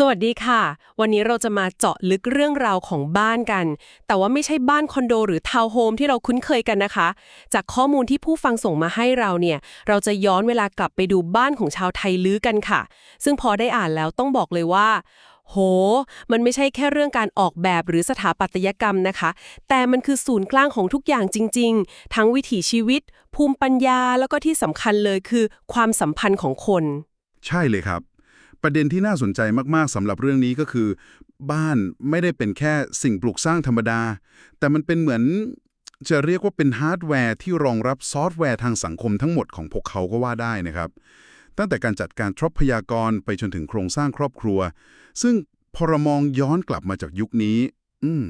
สวัสดีค่ะ วันนี้เราจะมาเจาะลึกเรื่องราวของบ้านกัน แต่ว่าไม่ใช่บ้านคอนโดหรือทาวน์โฮมที่เราคุ้นเคยกันนะคะ จากข้อมูลที่ผู้ฟังส่งมาให้เราเนี่ย เราจะย้อนเวลากลับไปดูบ้านของชาวไทยลื้อกันค่ะ ซึ่งพอได้อ่านแล้วต้องบอกเลยว่า โห มันไม่ใช่แค่เรื่องการออกแบบหรือสถาปัตยกรรมนะคะ แต่มันคือศูนย์กลางของทุกอย่างจริง ๆ ทั้งวิถีชีวิต ภูมิปัญญาแล้วก็ที่สำคัญเลยคือ ความสัมพันธ์ของคน ใช่เลยครับ ประเด็นที่น่าสนใจมาก ๆสำหรับเรื่องนี้ก็คือ บ้านไม่ได้เป็นแค่สิ่งปลูกสร้างธรรมดา แต่มันเป็นเหมือนจะเรียกว่าเป็นฮาร์ดแวร์ที่รองรับซอฟต์แวร์ทางสังคมทั้งหมดของพวกเขาก็ว่าได้นะครับ ตั้งแต่การจัดการทรัพยากรไปจนถึงโครงสร้างครอบครัว ซึ่งพอรมองย้อนกลับมาจากยุคนี้ อืม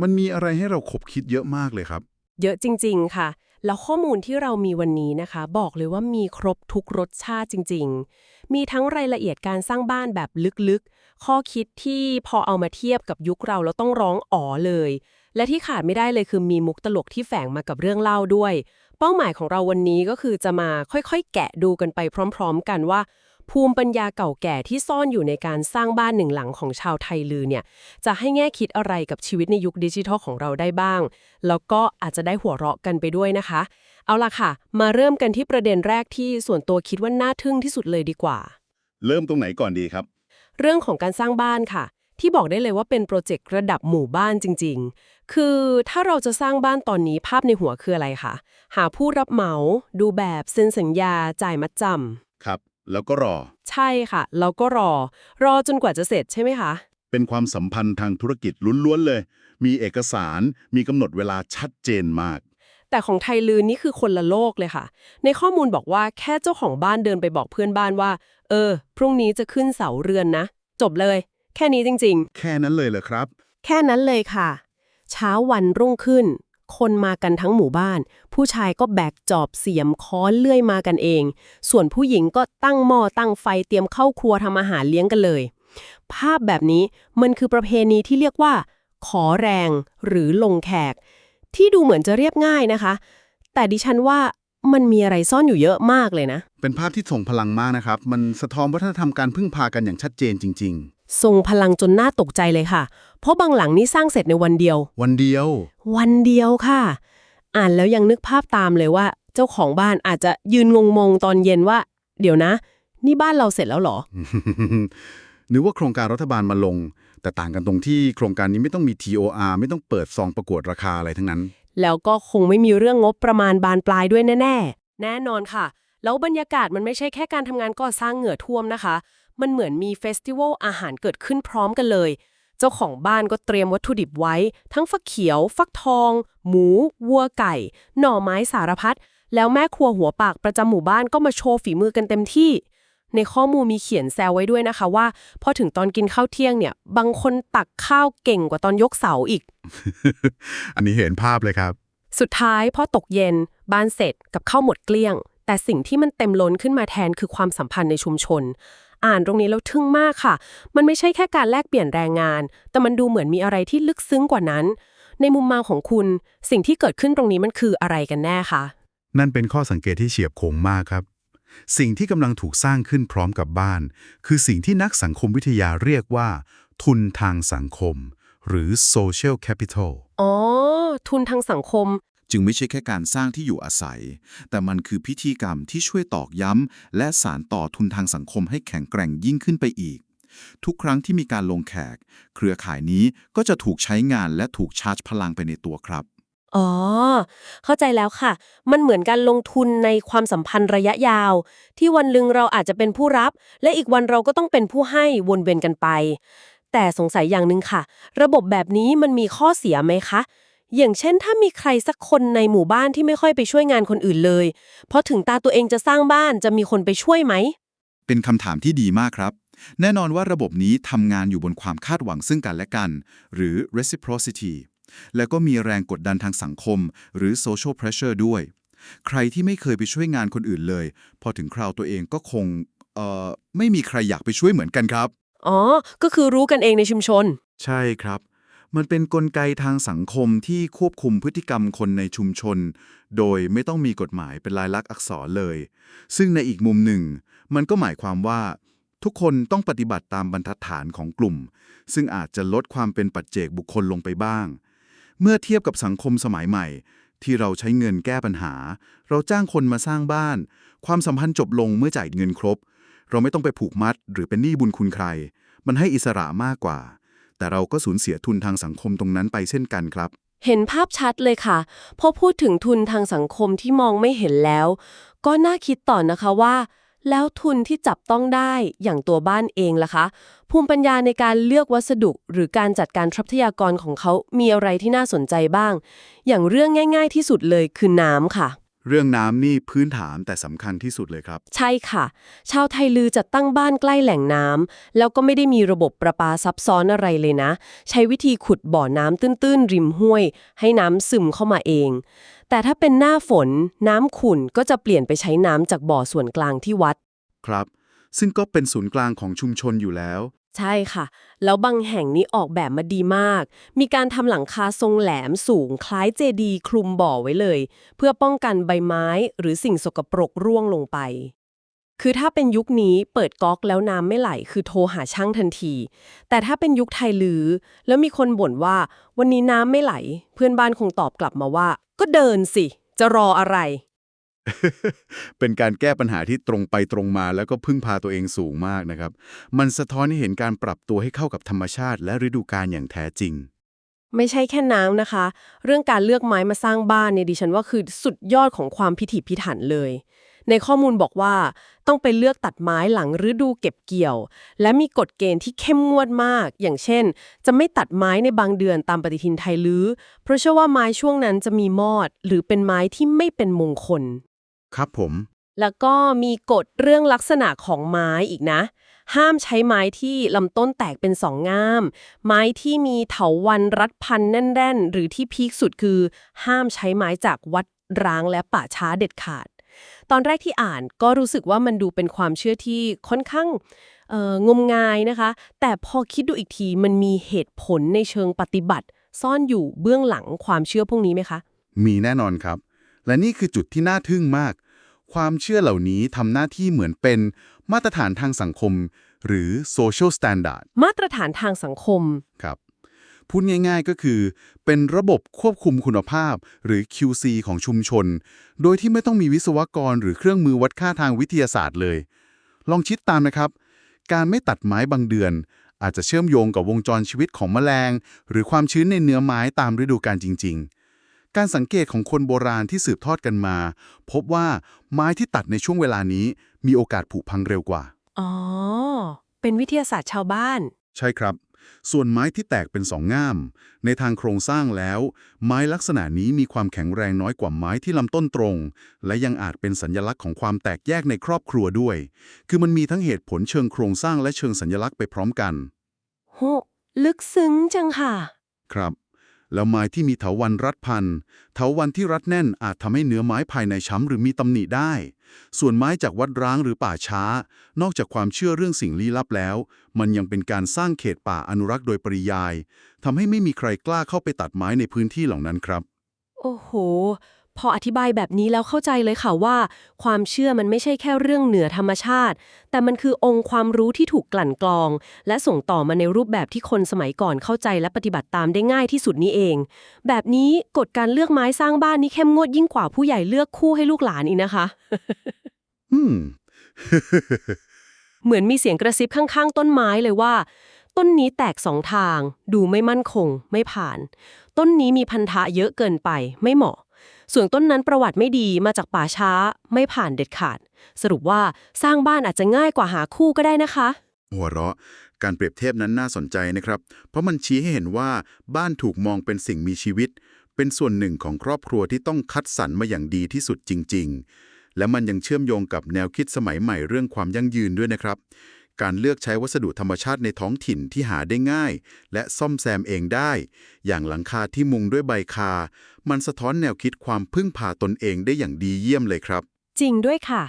มันมีอะไรให้เราขบคิดเยอะมากเลยครับ เยอะจริง ๆ ค่ะ แล้วข้อมูลที่เรามีวันนี้นะคะ บอกเลยว่ามีครบทุกรสชาติจริง ๆ มีทั้งรายละเอียดการสร้างบ้านแบบลึกๆ ข้อคิดที่พอเอามาเทียบกับยุคเราแล้วต้องร้องอ๋อเลย และที่ขาดไม่ได้เลยคือมีมุกตลกที่แฝงมากับเรื่องเล่าด้วย เป้าหมายของเราวันนี้ก็คือจะมาค่อยๆ แกะดูกันไปพร้อม ๆ กันว่า ภูมิปัญญาเก่าแก่ที่ซ่อนอยู่ในการสร้างบ้านหนึ่งหลังของชาวไทยลือเนี่ยจะให้แง่คิดอะไรกับชีวิตในยุคดิจิทัลของเราได้บ้าง แล้วก็อาจจะได้หัวเราะกันไปด้วยนะคะ เอาล่ะค่ะ มาเริ่มกันที่ประเด็นแรกที่ส่วนตัวคิดว่าน่าทึ่งที่สุดเลยดีกว่า เริ่มตรงไหนก่อนดีครับ เรื่องของการสร้างบ้านค่ะ ที่บอกได้เลยว่าเป็นโปรเจกต์ระดับหมู่บ้านจริง ๆ คือถ้าเราจะสร้างบ้านตอนนี้ภาพในหัวคืออะไรคะหาผู้รับเหมา ดูแบบเซ็นสัญญาจ่ายมัดจำครับ แล้วก็รอ ใช่ค่ะ แล้วก็รอ รอจนกว่าจะเสร็จใช่ไหมคะ เป็นความสัมพันธ์ทางธุรกิจล้วนๆเลย มีเอกสารมีกำหนดเวลาชัดเจนมาก แต่ของไทยลือนี่คือคนละโลกเลยค่ะ ในข้อมูลบอกว่าแค่เจ้าของบ้านเดินไปบอกเพื่อนบ้านว่า เออ พรุ่งนี้จะขึ้นเสาเรือนนะ จบเลย แค่นี้จริงแค่นั้นเลยเหรอครับๆแค่นั้นเลยค่ะ เช้าวันรุ่งขึ้น คนมากันทั้งหมู่บ้าน ผู้ชายก็แบกจอบเสียมค้อนเลื่อยมากันเอง ส่วนผู้หญิงก็ตั้งหม้อตั้งไฟเตรียมเข้าครัวทำอาหารเลี้ยงกันเลย ภาพแบบนี้มันคือประเพณีที่เรียกว่า ขอแรงหรือลงแขก ที่ดูเหมือนจะเรียบง่ายนะคะ แต่ดิฉันว่ามันมีอะไรซ่อนอยู่เยอะมากเลยนะ เป็นภาพที่ส่งพลังมากนะครับ มันสะท้อนวัฒนธรรมการพึ่งพากันอย่างชัดเจนจริง ทรงพลังจนน่าตกใจเลยค่ะ เพราะบางหลังนี้สร้างเสร็จในวันเดียวๆวันเดียว วันเดียวค่ะ อ่านแล้วยังนึกภาพตามเลยว่า เจ้าของบ้านอาจจะยืนงงงๆตอนเย็นว่า เดี๋ยวนะ นี่บ้านเราเสร็จแล้วเหรอ นึกว่าโครงการรัฐบาลมาลง แต่ต่างกันตรงที่โครงการนี้ไม่ต้องมี TOR ไม่ต้องเปิดซองประกวดราคาอะไรทั้งนั้น แล้วก็คงไม่มีเรื่องงบประมาณบานปลายด้วยแน่ ๆ แน่นอนค่ะ แล้วบรรยากาศมันไม่ใช่แค่การทำงานก่อสร้างเหงื่อท่วมนะคะ มันเหมือนมีเฟสติวัลอาหารเกิดขึ้นพร้อมกันเลย เจ้าของบ้านก็เตรียมวัตถุดิบไว้ ทั้งฟักเขียว ฟักทอง หมู วัวไก่ หน่อไม้สารพัด แล้วแม่ครัวหัวปากประจำหมู่บ้านก็มาโชว์ฝีมือกันเต็มที่ ในข้อมูลมีเขียนแซวไว้ด้วยนะคะว่า พอถึงตอนกินข้าวเที่ยงเนี่ย บางคนตักข้าวเก่งกว่าตอนยกเสาอีก อันนี้เห็นภาพเลยครับ สุดท้ายพอตกเย็น บ้านเสร็จกับข้าวหมดเกลี้ยงแต่สิ่งที่มันเต็มล้นขึ้นมาแทนคือความสัมพันธ์ในชุมชน อ่านตรงนี้แล้วทึ่งมากค่ะ มันไม่ใช่แค่การแลกเปลี่ยนแรงงาน แต่มันดูเหมือนมีอะไรที่ลึกซึ้งกว่านั้น ในมุมมองของคุณ สิ่งที่เกิดขึ้นตรงนี้มันคืออะไรกันแน่คะ นั่นเป็นข้อสังเกตที่เฉียบคมมากครับ สิ่งที่กำลังถูกสร้างขึ้นพร้อมกับบ้าน คือสิ่งที่นักสังคมวิทยาเรียกว่า ทุนทางสังคม หรือ social capital อ๋อ ทุนทางสังคม จึงไม่ใช่แค่การสร้างที่อยู่อาศัย แต่มันคือพิธีกรรมที่ช่วยตอกย้ำ และสารต่อทุนทางสังคมให้แข็งแกร่งยิ่งขึ้นไปอีก ทุกครั้งที่มีการลงแขก เครือข่ายนี้ก็จะถูกใช้งานและถูกชาร์จพลังไปในตัวครับ อ๋อ เข้าใจแล้วค่ะ มันเหมือนการลงทุนในความสัมพันธ์ระยะยาว ที่วันหนึ่งเราอาจจะเป็นผู้รับ และอีกวันเราก็ต้องเป็นผู้ให้วนเวียนกันไป แต่สงสัยอย่างหนึ่งค่ะ ระบบแบบนี้มันมีข้อเสียไหมคะ อย่างเช่นถ้ามีใครสักคนในหมู่บ้านที่ไม่ค่อยไปช่วยงานคนอื่นเลย เพราะถึงตาตัวเองจะสร้างบ้านจะมีคนไปช่วยไหม เป็นคำถามที่ดีมากครับ แน่นอนว่าระบบนี้ทำงานอยู่บนความคาดหวังซึ่งกันและกัน หรือ reciprocity แล้วก็มีแรงกดดันทางสังคม หรือ social pressure ด้วย ใครที่ไม่เคยไปช่วยงานคนอื่นเลย พอถึงคราวตัวเองก็คงเอ่อไม่มีใครอยากไปช่วยเหมือนกันครับ อ๋อ ก็คือรู้กันเองในชุมชน ใช่ครับ มันเป็นนกลไกทางสังคมที่ควบคุมพฤติกรรมคนในชุมชน โดยไม่ต้องมีกฎหมายเป็นลายลักษณ์อักษรเลย ซึ่งในอีกมุมหนึ่ง มันก็หมายความว่า ทุกคนต้องปฏิบัติตามบรรทัดฐานของกลุ่ม ซึ่งอาจจะลดความเป็นปัจเจกบุคคลลงไปบ้าง เมื่อเทียบกับสังคมสมัยใหม่ ที่เราใช้เงินแก้ปัญหา เราจ้างคนมาสร้างบ้าน ความสัมพันธ์จบลงเมื่อจ่ายเงินครบ เราไม่ต้องไปผูกมัด หรือเป็นหนี้บุญคุณใคร มันให้อิสระมากกว่า แต่เราก็สูญเสียทุนทางสังคมตรงนั้นไปเช่นกันครับ เห็นภาพชัดเลยค่ะ พอพูดถึงทุนทางสังคมที่มองไม่เห็นแล้ว ก็น่าคิดต่อนะคะว่า แล้วทุนที่จับต้องได้อย่างตัวบ้านเองล่ะคะ ภูมิปัญญาในการเลือกวัสดุ หรือการจัดการทรัพยากรของเขามีอะไรที่น่าสนใจบ้าง อย่างเรื่องง่าย ๆ ที่สุดเลยคือน้ำค่ะ เรื่องน้ำนี่พื้นฐานแต่สำคัญที่สุดเลยครับ ใช่ค่ะ ชาวไทยลือจัดตั้งบ้านใกล้แหล่งน้ำแล้วก็ไม่ได้มีระบบประปาซับซ้อนอะไรเลยนะ ใช้วิธีขุดบ่อน้ำตื้นๆ ริมห้วย ให้น้ำซึมเข้ามาเอง แต่ถ้าเป็นหน้าฝน น้ำขุ่นก็จะเปลี่ยนไปใช้น้ำจากบ่อส่วนกลางที่วัด ครับ ซึ่งก็เป็นศูนย์กลางของชุมชนอยู่แล้ว ใช่ค่ะ แล้วบางแห่งนี้ออกแบบมาดีมาก มีการทำหลังคาทรงแหลมสูงคล้ายเจดีย์คลุมบ่อไว้เลย เพื่อป้องกันใบไม้หรือสิ่งสกปรกร่วงลงไป คือถ้าเป็นยุคนี้เปิดก๊อกแล้วน้ำไม่ไหล คือโทรหาช่างทันที แต่ถ้าเป็นยุคไทยลือ แล้วมีคนบ่นว่า วันนี้น้ำไม่ไหล เพื่อนบ้านคงตอบกลับมาว่า ก็เดินสิ จะรออะไร เป็นการแก้ปัญหาที่ตรงไปตรงมาแล้วก็พึ่งพาตัวเองสูงมากนะครับ มันสะท้อนให้เห็นการปรับตัวให้เข้ากับธรรมชาติ และฤดูกาลอย่างแท้จริง ไม่ใช่แค่น้ำนะคะ เรื่องการเลือกไม้มาสร้างบ้านเนี่ยดิฉันว่าคือสุดยอดของความพิถีพิถันเลย ในข้อมูลบอกว่าต้องไปเลือกตัดไม้หลังฤดูเก็บเกี่ยว และมีกฎเกณฑ์ที่เข้มงวดมาก อย่างเช่น จะไม่ตัดไม้ในบางเดือนตามปฏิทินไทยลือเพราะเชื่อว่าไม้ช่วงนั้นจะมีมอด หรือเป็นไม้ที่ไม่เป็นมงคล ครับผม แล้วก็มีกฎเรื่องลักษณะของไม้อีกนะ ห้ามใช้ไม้ที่ลำต้นแตกเป็นสองง่าม ไม้ที่มีเถาวันรัดพันแน่น ๆ หรือที่พีคสุดคือ ห้ามใช้ไม้จากวัดร้างและป่าช้าเด็ดขาด ตอนแรกที่อ่านก็รู้สึกว่ามันดูเป็นความเชื่อที่ค่อนข้างเอ่องมงายนะคะ แต่พอคิดดูอีกทีมันมีเหตุผลในเชิงปฏิบัติ ซ่อนอยู่เบื้องหลังความเชื่อพวกนี้ไหมคะ มีแน่นอนครับ และนี่คือจุดที่น่าทึ่งมาก ความเชื่อเหล่านี้ทำหน้าที่เหมือนเป็นมาตรฐานทางสังคม หรือ social standard มาตรฐานทางสังคม ครับ พูดง่ายๆก็คือ เป็นระบบควบคุมคุณภาพ หรือ QC ของชุมชน โดยที่ไม่ต้องมีวิศวกรหรือเครื่องมือวัดค่าทางวิทยาศาสตร์เลย ลองคิดตามนะครับ การไม่ตัดไม้บางเดือน อาจจะเชื่อมโยงกับวงจรชีวิตของแมลง หรือความชื้นในเนื้อไม้ตามฤดูกาลจริง ๆ การสังเกตของคนโบราณที่สืบทอดกันมา พบว่าไม้ที่ตัดในช่วงเวลานี้ มีโอกาสผุพังเร็วกว่า อ๋อ เป็นวิทยาศาสตร์ชาวบ้าน ใช่ครับ ส่วนไม้ที่แตกเป็นสองง่าม ในทางโครงสร้างแล้ว ไม้ลักษณะนี้มีความแข็งแรงน้อยกว่าไม้ที่ลำต้นตรง และยังอาจเป็นสัญลักษณ์ของความแตกแยกในครอบครัวด้วย คือมันมีทั้งเหตุผลเชิงโครงสร้างและเชิงสัญลักษณ์ไปพร้อมกัน โห ลึกซึ้งจังค่ะ ครับ แล้วไม้ที่มีเถาวัลย์รัดพัน เถาวัลย์ที่รัดแน่นอาจทำให้เนื้อไม้ภายในช้ำหรือมีตำหนิได้ ส่วนไม้จากวัดร้างหรือป่าช้า นอกจากความเชื่อเรื่องสิ่งลี้ลับแล้ว มันยังเป็นการสร้างเขตป่าอนุรักษ์โดยปริยายทำให้ไม่มีใครกล้าเข้าไปตัดไม้ในพื้นที่เหล่านั้นครับ โอ้โห พออธิบายแบบนี้แล้วเข้าใจเลยค่ะว่า ความเชื่อมันไม่ใช่แค่เรื่องเหนือธรรมชาติ แต่มันคือองค์ความรู้ที่ถูกกลั่นกรอง และส่งต่อมาในรูปแบบที่คนสมัยก่อนเข้าใจและปฏิบัติตามได้ง่ายที่สุดนี้เอง แบบนี้กฎการเลือกไม้สร้างบ้านนี่เข้มงวดยิ่งกว่าผู้ใหญ่เลือกคู่ให้ลูกหลานอีกนะคะอืมเหมือนมีเสียงกระซิบข้างๆ ต้นไม้เลยว่า ต้นนี้แตกสองทาง ดูไม่มั่นคง ไม่ผ่าน ต้นนี้มีพันธะเยอะเกินไป ไม่เหมาะ ส่วนต้นนั้นประวัติไม่ดีมาจากป่าช้าไม่ผ่านเด็ดขาด สรุปว่าสร้างบ้านอาจจะง่ายกว่าหาคู่ก็ได้นะคะ หัวเราะ การเปรียบเทียบนั้นน่าสนใจนะครับ เพราะมันชี้ให้เห็นว่าบ้านถูกมองเป็นสิ่งมีชีวิต เป็นส่วนหนึ่งของครอบครัวที่ต้องคัดสรรมาอย่างดีที่สุดจริง ๆ และมันยังเชื่อมโยงกับแนวคิดสมัยใหม่เรื่องความยั่งยืนด้วยนะครับ การเลือกใช้วัสดุธรรมชาติในท้องถิ่นที่หาได้ง่าย และซ่อมแซมเองได้ อย่างหลังคาที่มุงด้วยใบคา มันสะท้อนแนวคิดความพึ่งพาตนเองได้อย่างดีเยี่ยมเลยครับ จริงด้วยค่ะ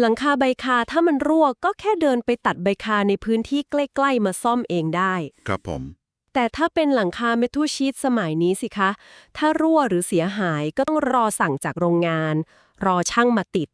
หลังคาใบคาถ้ามันรั่วก็แค่เดินไปตัดใบคาในพื้นที่ใกล้ ๆ มาซ่อมเองได้ ครับผม แต่ถ้าเป็นหลังคาเมทัลชีตสมัยนี้สิคะ ถ้ารั่วหรือเสียหายก็ต้องรอสั่งจากโรงงาน รอช่างมาติด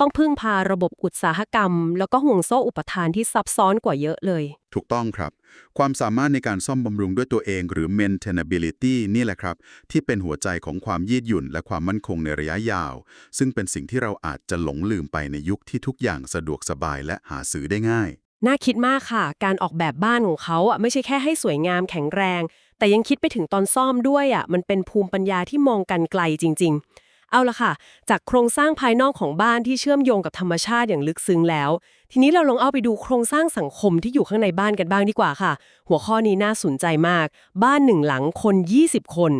ต้องพึ่งพาระบบอุตสาหกรรม แล้วก็ห่วงโซ่อุปทานที่ซับซ้อนกว่าเยอะเลย ถูกต้องครับ ความสามารถในการซ่อมบำรุงด้วยตัวเองหรือ maintainability นี่แหละครับ ที่เป็นหัวใจของความยืดหยุ่นและความมั่นคงในระยะยาว ซึ่งเป็นสิ่งที่เราอาจจะหลงลืมไปในยุคที่ทุกอย่างสะดวกสบายและหาซื้อได้ง่าย น่าคิดมากค่ะ การออกแบบบ้านของเขาอะไม่ใช่แค่ให้สวยงามแข็งแรง แต่ยังคิดไปถึงตอนซ่อมด้วยอะมันเป็นภูมิปัญญาที่มองกันไกลจริง ๆ เอาละค่ะ จากโครงสร้างภายนอกของบ้านที่เชื่อมโยงกับธรรมชาติอย่างลึกซึ้งแล้ว ทีนี้เราลองเอาไปดูโครงสร้างสังคมที่อยู่ข้างในบ้านกันบ้างดีกว่าค่ะ หัวข้อนี้น่าสนใจมาก บ้านหนึ่งหลังคน 20 คน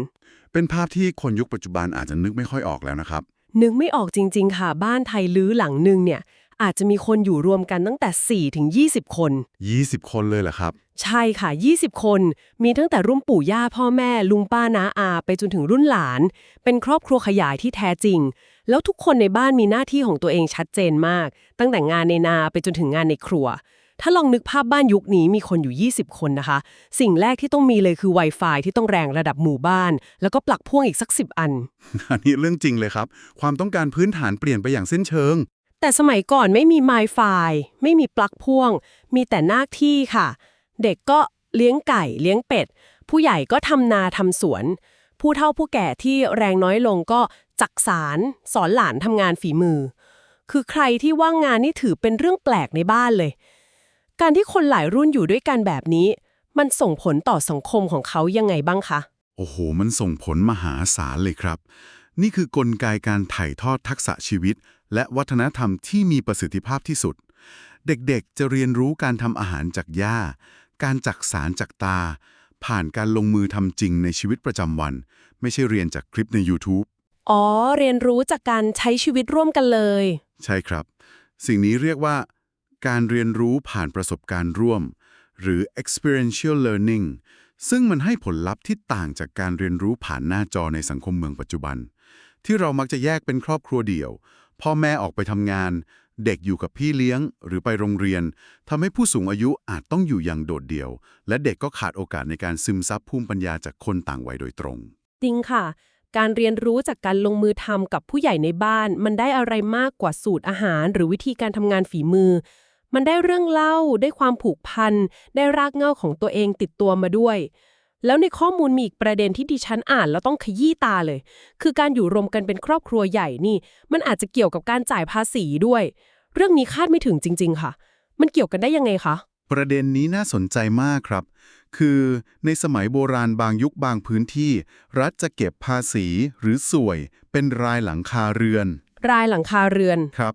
เป็นภาพที่คนยุคปัจจุบันอาจจะนึกไม่ค่อยออกแล้วนะครับ นึกไม่ออกจริง ๆ ค่ะ บ้านไทยลื้อหลังหนึ่งเนี่ย อาจจะมีคนอยู่รวมกันตั้งแต่4ถึง20 คน 20 คนเลยเหรอครับ ใช่ค่ะ 20 คน มีตั้งแต่รุ่นปู่ย่าพ่อแม่ ลุงป้าน้าอา ไปจนถึงรุ่นหลาน เป็นครอบครัวขยายที่แท้จริง แล้วทุกคนในบ้านมีหน้าที่ของตัวเองชัดเจนมาก ตั้งแต่งานในนาไปจนถึงงานในครัว ถ้าลองนึกภาพบ้านยุคนี้มีคนอยู่ 20 คนนะคะ สิ่งแรกที่ต้องมีเลยคือ Wi-Fi ที่ต้องแรงระดับหมู่บ้าน แล้วก็ปลั๊กพ่วงอีกสัก10อัน อันนี้เรื่องจริงเลยครับ ความต้องการพื้นฐานเปลี่ยนไปอย่างสิ้นเชิง แต่สมัยก่อนไม่มี Wi-Fi ไม่มีปลั๊กพ่วง มีแต่หน้าที่ค่ะ เด็กก็เลี้ยงไก่เลี้ยงเป็ด ผู้ใหญ่ก็ทำนาทำสวน ผู้เฒ่าผู้แก่ที่แรงน้อยลงก็จักสารสอนหลานทำงานฝีมือ คือใครที่ว่างงานนี่ถือเป็นเรื่องแปลกในบ้านเลย การที่คนหลายรุ่นอยู่ด้วยกันแบบนี้ มันส่งผลต่อสังคมของเขายังไงบ้างคะ โอ้โห มันส่งผลมหาศาลเลยครับ นี่คือกลไกการถ่ายทอดทักษะชีวิต และวัฒนธรรมที่มีประสิทธิภาพที่สุด เด็กๆ จะเรียนรู้การทำอาหารจากหญ้า การจักสารจากตา ผ่านการลงมือทำจริงในชีวิตประจำวัน ไม่ใช่เรียนจากคลิปใน YouTube อ๋อ เรียนรู้จากการใช้ชีวิตร่วมกันเลย ใช่ครับ สิ่งนี้เรียกว่า การเรียนรู้ผ่านประสบการณ์ร่วม หรือ experiential learning ซึ่งมันให้ผลลัพธ์ที่ต่างจากการเรียนรู้ผ่านหน้าจอในสังคมเมืองปัจจุบัน ที่เรามักจะแยกเป็นครอบครัวเดี่ยว พ่อแม่ออกไปทำงาน เด็กอยู่กับพี่เลี้ยง หรือไปโรงเรียนทำให้ผู้สูงอายุอาจต้องอยู่อย่างโดดเดี่ยว และเด็กก็ขาดโอกาสในการซึมซับภูมิปัญญาจากคนต่างวัยโดยตรง จริงค่ะ การเรียนรู้จากการลงมือทำกับผู้ใหญ่ในบ้าน มันได้อะไรมากกว่าสูตรอาหาร หรือวิธีการทำงานฝีมือ มันได้เรื่องเล่า ได้ความผูกพัน ได้รากเหง้าของตัวเองติดตัวมาด้วย แล้วในข้อมูลมีอีกประเด็นที่ดิฉันอ่านแล้วต้องขยี้ตาเลย คือการอยู่รวมกันเป็นครอบครัวใหญ่นี่ มันอาจจะเกี่ยวกับการจ่ายภาษีด้วย เรื่องนี้คาดไม่ถึงจริง ๆ ค่ะ มันเกี่ยวกันได้ยังไงคะ ประเด็นนี้น่าสนใจมากครับ คือในสมัยโบราณบางยุคบางพื้นที่ รัฐจะเก็บภาษีหรือสวย เป็นรายหลังคาเรือน รายหลังคาเรือน ครับ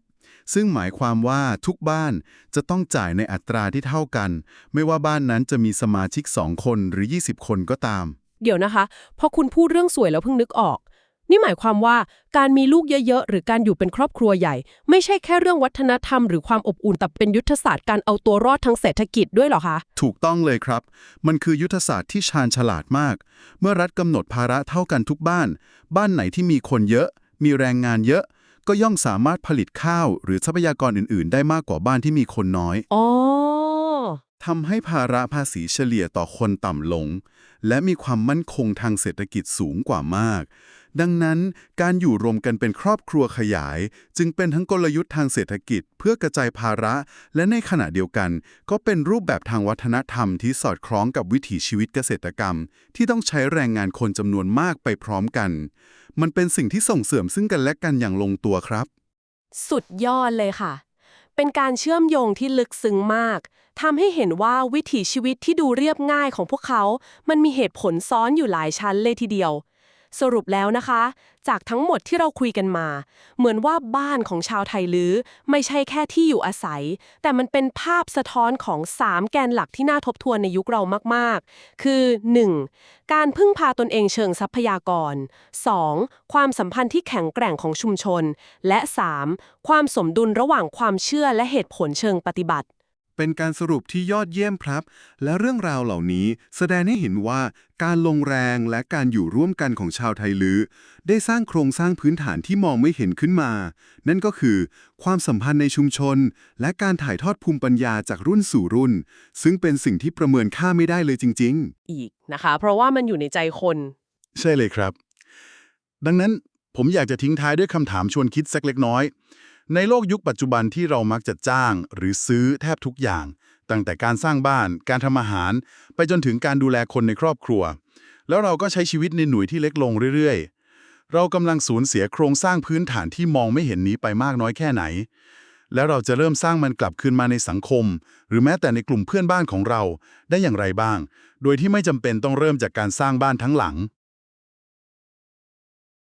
ซึ่งหมายความว่าทุกบ้านจะต้องจ่ายในอัตราที่เท่ากัน ไม่ว่าบ้านนั้นจะมีสมาชิก 2 คนหรือ 20 คนก็ตาม เดี๋ยวนะคะ พอคุณพูดเรื่องสวยแล้วเพิ่งนึกออก นี่หมายความว่าการมีลูกเยอะ ๆ หรือการอยู่เป็นครอบครัวใหญ่ ไม่ใช่แค่เรื่องวัฒนธรรมหรือความอบอุ่นแต่เป็นยุทธศาสตร์การเอาตัวรอดทางเศรษฐกิจด้วยเหรอคะ ถูกต้องเลยครับ มันคือยุทธศาสตร์ที่ชาญฉลาดมาก เมื่อรัฐกำหนดภาระเท่ากันทุกบ้าน บ้านไหนที่มีคนเยอะ มีแรงงานเยอะ ก็ย่อมสามารถผลิตข้าวหรือทรัพยากรอื่น ๆ ได้มากกว่าบ้านที่มีคนน้อยอ๋อทำให้ภาระภาษีเฉลี่ยต่อคนต่ำลง และมีความมั่นคงทางเศรษฐกิจสูงกว่ามาก ดังนั้นการอยู่รวมกันเป็นครอบครัวขยาย จึงเป็นทั้งกลยุทธ์ทางเศรษฐกิจ เพื่อกระจายภาระ และในขณะเดียวกัน ก็เป็นรูปแบบทางวัฒนธรรมที่สอดคล้องกับวิถีชีวิตเกษตรกรรม ที่ต้องใช้แรงงานคนจำนวนมากไปพร้อมกัน มันเป็นสิ่งที่ส่งเสริมซึ่งกันและกันอย่างลงตัวครับ สุดยอดเลยค่ะ เป็นการเชื่อมโยงที่ลึกซึ้งมากทำให้เห็นว่าวิถีชีวิตที่ดูเรียบง่ายของพวกเขา มันมีเหตุผลซ้อนอยู่หลายชั้นเลยทีเดียว สรุปแล้วนะคะ จากทั้งหมดที่เราคุยกันมา เหมือนว่าบ้านของชาวไทยลื้อไม่ใช่แค่ที่อยู่อาศัย แต่มันเป็นภาพสะท้อนของ 3 แกนหลักที่น่าทบทวนในยุคเรามากๆ คือ 1. การพึ่งพาตนเองเชิงทรัพยากร 2. ความสัมพันธ์ที่แข็งแกร่งของชุมชน และ 3. ความสมดุลระหว่างความเชื่อและเหตุผลเชิงปฏิบัติ เป็นการสรุปที่ยอดเยี่ยมครับ และเรื่องราวเหล่านี้แสดงให้เห็นว่าการลงแรงและการอยู่ร่วมกันของชาวไทยลือได้สร้างโครงสร้างพื้นฐานที่มองไม่เห็นขึ้นมา นั่นก็คือ ความสัมพันธ์ในชุมชน และการถ่ายทอดภูมิปัญญาจากรุ่นสู่รุ่น ซึ่งเป็นสิ่งที่ประเมินค่าไม่ได้เลยจริงอีกนะคะ เพราะว่ามันอยู่ในใจคนๆใช่เลยครับ ดังนั้นผมอยากจะทิ้งท้ายด้วยคำถามชวนคิดสักเล็กน้อย ในโลกยุคปัจจุบันที่เรามักจะจ้าง หรือซื้อแทบทุกอย่าง ตั้งแต่การสร้างบ้าน การทำอาหาร ไปจนถึงการดูแลคนในครอบครัว แล้วเราก็ใช้ชีวิตในหน่วยที่เล็กลงเรื่อยๆ เรากำลังสูญเสียโครงสร้างพื้นฐานที่มองไม่เห็นนี้ไปมากน้อยแค่ไหน แล้วเราจะเริ่มสร้างมันกลับคืนมาในสังคม หรือแม้แต่ในกลุ่มเพื่อนบ้านของเราได้อย่างไรบ้าง โดยที่ไม่จำเป็นต้องเริ่มจากการสร้างบ้านทั้งหลัง